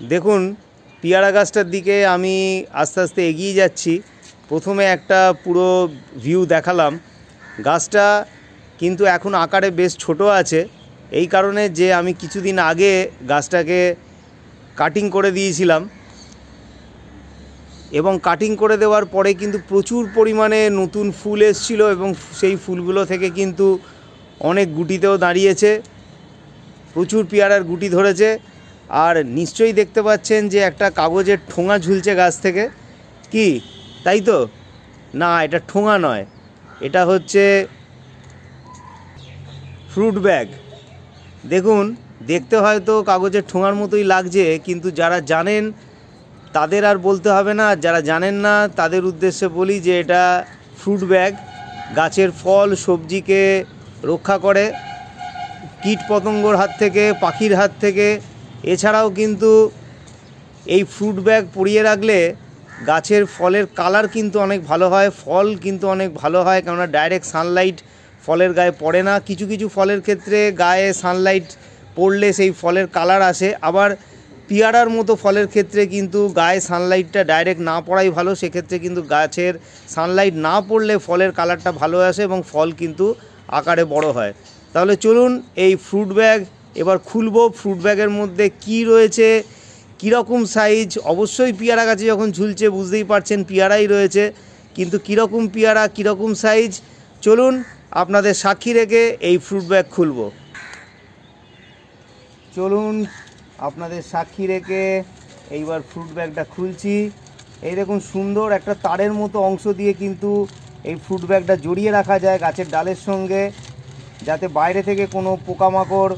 দেখুন, পেয়ারা গাছটার দিকে আমি আস্তে আস্তে এগিয়ে যাচ্ছি। প্রথমে একটা পুরো ভিউ দেখালাম। গাছটা কিন্তু এখন আকারে বেশ ছোট আছে। এই কারণে যে আমি কিছুদিন আগে গাছটাকে কাটিং করে দিয়েছিলাম। এবং কাটিং করে দেওয়ার পরে কিন্তু প্রচুর পরিমাণে নতুন ফুল এসছিল এবং সেই ফুলগুলো থেকে কিন্তু অনেক গুটিতেও দাঁড়িয়েছে। প্রচুর পেয়ারার গুটি ধরেছে। আর নিশ্চয়ই দেখতে পাচ্ছেন যে একটা কাগজের ঠোঙা ঝুলছে গাছ থেকে। কি? তাই তো? না, এটা ঠোঙা নয়। এটা হচ্ছে ফ্রুট ব্যাগ দেখুন, দেখতে হয়তো কাগজের ঠোঙার মতোই লাগছে, কিন্তু যারা জানেন, তাদের আর বলতে হবে না। যারা জানেন না, তাদের উদ্দেশ্যে বলি যে এটা ফ্রুট ব্যাগ গাছের ফল, সবজিকে রক্ষা করে। কীট পতঙ্গর হাত থেকে, পাখির হাত থেকে এছাড়াও কিন্তু এই ফ্রুট ব্যাগ পরিয়ে রাখলে গাছের ফলের কালার কিন্তু অনেক ভালো হয়, ফল কিন্তু অনেক ভালো হয়, কেননা ডাইরেক্ট সানলাইট ফলের গায়ে পড়ে না। কিছু কিছু ফলের ক্ষেত্রে গায়ে সানলাইট পড়লে সেই ফলের কালার আসে। আবার পিয়ারার মতো ফলের ক্ষেত্রে কিন্তু গায়ে সানলাইটটা ডাইরেক্ট না পড়াই ভালো। সেক্ষেত্রে কিন্তু গাছের সানলাইট না পড়লে ফলের কালারটা ভালো আসে এবং ফল কিন্তু আকারে বড় হয়। তাহলে চলুন এই ফ্রুট ব্যাগ এবার খুলবো ফ্রুট ব্যাগের মধ্যে কি রয়েছে, কীরকম সাইজ অবশ্যই পেয়ারা গাছে যখন ঝুলছে বুঝতেই পারছেন পেয়ারাই রয়েছে, কিন্তু কীরকম পেয়ারা, কীরকম সাইজ চলুন আপনাদের সাক্ষী রেখে এই ফ্রুট ব্যাগ খুলবো। চলুন আপনাদের সাক্ষী রেখে এইবার ফ্রুট ব্যাগটা খুলছি। এই দেখুন সুন্দর একটা তারের মতো অংশ দিয়ে কিন্তু এই ফ্রুট ব্যাগটা জড়িয়ে রাখা যায় গাছের ডালের সঙ্গে, যাতে বাইরে থেকে কোনো পোকামাকড়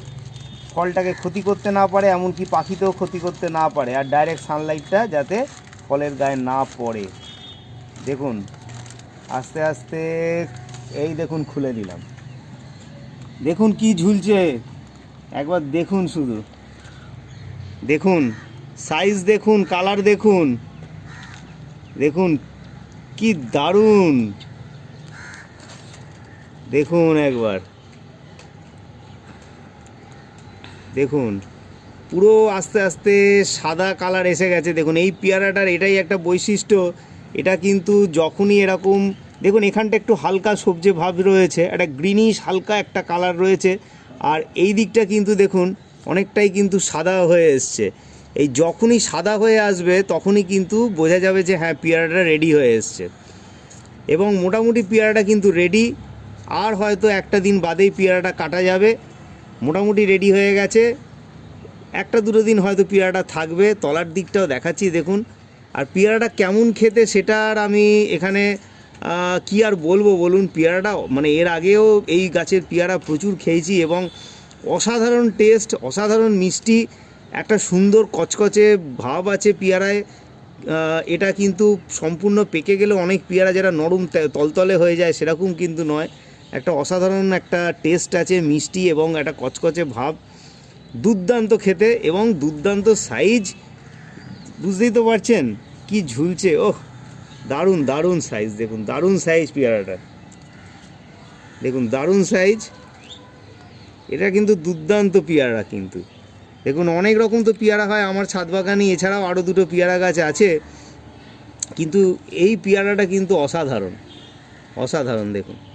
ফলটাকে ক্ষতি করতে না পারে, এমনকি পাখিতেও ক্ষতি করতে না পারে। আর ডাইরেক্ট সানলাইটটা যাতে ফলের গায়ে না পড়ে। দেখুন, আস্তে আস্তে এই দেখুন, খুলে দিলাম। দেখুন কি ঝুলছে। একবার দেখুন শুধু। দেখুন সাইজ দেখুন কালার দেখুন। দেখুন, কি দারুণ। দেখুন একবার। দেখুন, পুরো আস্তে আস্তে সাদা কালার এসে গেছে। দেখুন, এই পেয়ারাটার এটাই একটা বৈশিষ্ট্য। এটা কিন্তু যখনই এরকম, দেখুন, এখানটা একটু হালকা সবজি ভাব রয়েছে, একটা গ্রিনিশ হালকা একটা কালার রয়েছে। আর এই দিকটা কিন্তু দেখুন, অনেকটাই কিন্তু সাদা হয়ে এসছে। এই যখনই সাদা হয়ে আসবে, তখনই কিন্তু বোঝা যাবে যে হ্যাঁ পেয়ারাটা রেডি হয়ে এসছে। এবং মোটামুটি পেয়ারাটা কিন্তু রেডি আর হয়তো একটা দিন বাদেই পেয়ারাটা কাটা যাবে। মোটামুটি রেডি হয়ে গেছে। একটা দুটো দিন হয়তো পেয়ারাটা থাকবে, তলার দিকটাও দেখাচ্ছি, দেখুন। আর পেয়ারাটা কেমন খেতে সেটা আর আমি এখানে কি আর বলব বলুন, পেয়ারাটা মানে এর আগেও এই গাছের পেয়ারা প্রচুর খেয়েছি এবং অসাধারণ টেস্ট অসাধারণ মিষ্টি, একটা সুন্দর কচকচে ভাব আছে পেয়ারায়। এটা কিন্তু সম্পূর্ণ পেকে গেলে অনেক পেয়ারা যারা নরম তলতলে হয়ে যায় সেরকম কিন্তু নয়। একটা অসাধারণ একটা টেস্ট আছে, মিষ্টি এবং একটা কচকচে ভাব। দুর্দান্ত খেতে এবং দুর্দান্ত সাইজ বুঝতেই তো পারছেন কি ঝুলছে, ওহ, দারুণ দারুণ সাইজ দেখুন, দারুণ সাইজ পেয়ারাটা। দেখুন, দারুণ সাইজ এটা কিন্তু দুর্দান্ত পেয়ারা কিন্তু। দেখুন, অনেক রকম তো পেয়ারা হয় আমার ছাদ বাগানে, এছাড়াও আরও দুটো পেয়ারা গাছ আছে। কিন্তু এই পেয়ারাটা কিন্তু অসাধারণ। অসাধারণ, দেখুন।